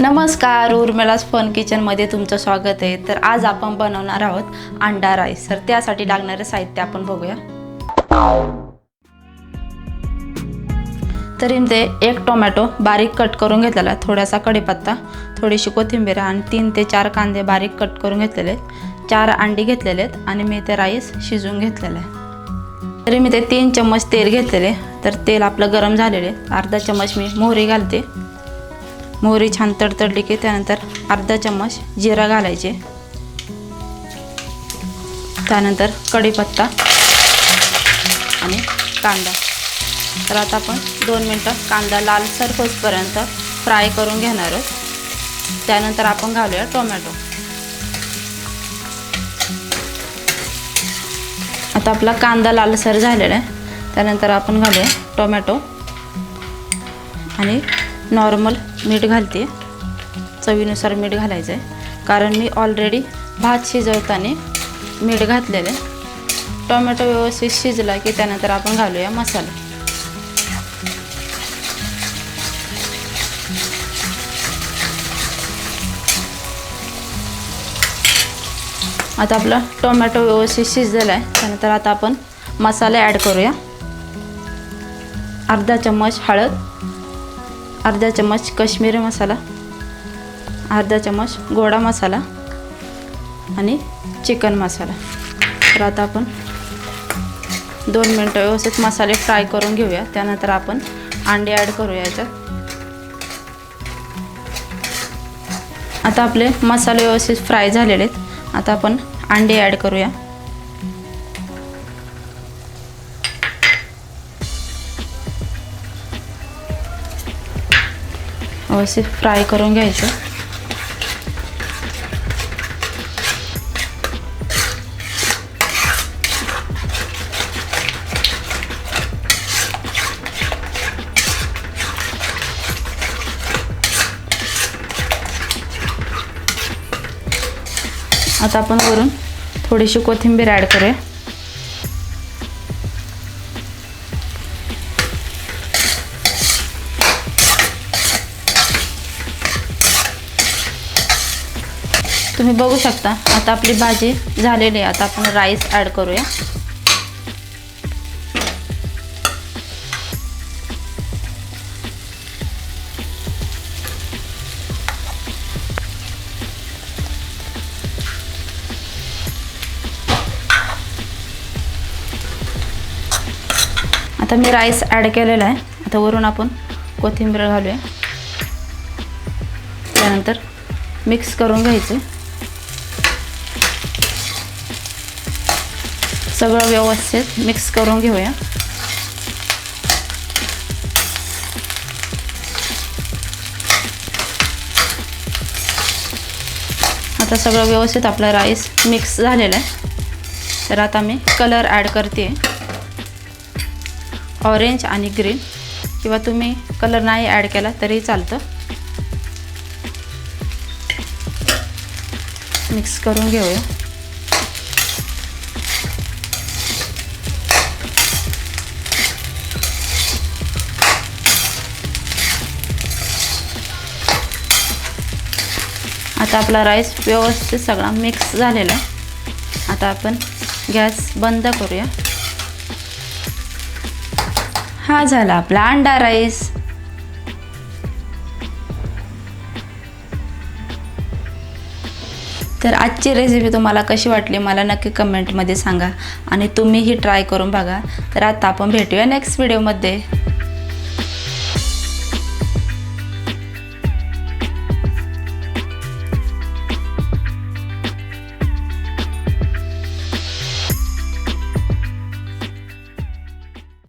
नमस्कार उर्मिलास फन किचनमध्ये तुमचं स्वागत आहे. तर आज आपण बनवणार आहोत अंडा राईस. तर त्यासाठी लागणारे साहित्य आपण बघूया. तरी ते एक टोमॅटो बारीक कट करून घेतलेला थोडासा कढीपत्ता थोडीशी कोथिंबीर आणि तीन ते चार कांदे बारीक कट करून घेतलेले आहेत. चार अंडी घेतलेले आहेत आणि मी ते राईस शिजवून घेतलेलं आहे. तरी मी ते तीन चम्मच तेल घेतलेले तर तेल आपलं गरम झालेले अर्धा चम्मच मी मोहरी घालते. मोहरी छान तडतडली की त्यानंतर अर्धा चम्मच जिरा घालायचे. त्यानंतर कढीपत्ता आणि कांदा. तर आता आपण दोन मिनटं कांदा लालसर होतपर्यंत फ्राय करून घेणार आहोत. त्यानंतर आपण घालूया टोमॅटो. आता आपला कांदा लालसर झालेला आहे. त्यानंतर आपण घालूया टोमॅटो आणि नॉर्मल मीठ घालते. चवीनुसार मीठ घालायचं आहे कारण मी ऑलरेडी भात शिजवताना मीठ घातलेलं आहे. टोमॅटो व्यवस्थित शिजला की त्यानंतर आपण घालूया मसाला. आता आपला टोमॅटो व्यवस्थित शिजलेला आहे त्यानंतर आता आपण मसाला ॲड करूया. अर्धा चम्मच हळद. अर्धा चम्मच कश्मीरी मसाला अर्धा चम्मच गोडा मसाला आणि चिकन मसाला. तर आता आपण दोन मिनटं व्यवस्थित मसाले फ्राय करून घेऊया. त्यानंतर आपण अंडे ॲड करूया याच्यात. आता आपले मसाले व्यवस्थित फ्राय झालेले आहेत. आता आपण अंडे ॲड करूया. व्यवस्थित फ्राय करून घ्यायचं. आता आपण वरून थोडीशी कोथिंबीर ॲड करूया. तुम्ही बघू शकता. आता आपली भाजी झालेली आहे. आता आपण राईस ॲड करूया. आता मी राईस ॲड केलेला आहे. आता वरून आपण कोथिंबीर घालूया. त्यानंतर मिक्स करून घ्यायचे. सगळं व्यवस्थित मिक्स करून घेऊया. आता सगळं व्यवस्थित आपलं राईस मिक्स झालेला आहे. तर आता मी कलर ॲड करते. ऑरेंज आणि ग्रीन. किंवा तुम्ही कलर नाही ॲड केला तरी चालतं. मिक्स करून घेऊया. आता आपला राईस व्यवस्थित सगळा मिक्स झालेला आहे. आता आपण गॅस बंद करूया. हा झाला आपला अंडा राईस तर आजची रेसिपी तुम्हाला कशी वाटली मला नक्की कमेंटमध्ये सांगा आणि तुम्हीही ट्राय करून बघा. तर आता आपण भेटूया नेक्स्ट व्हिडिओमध्ये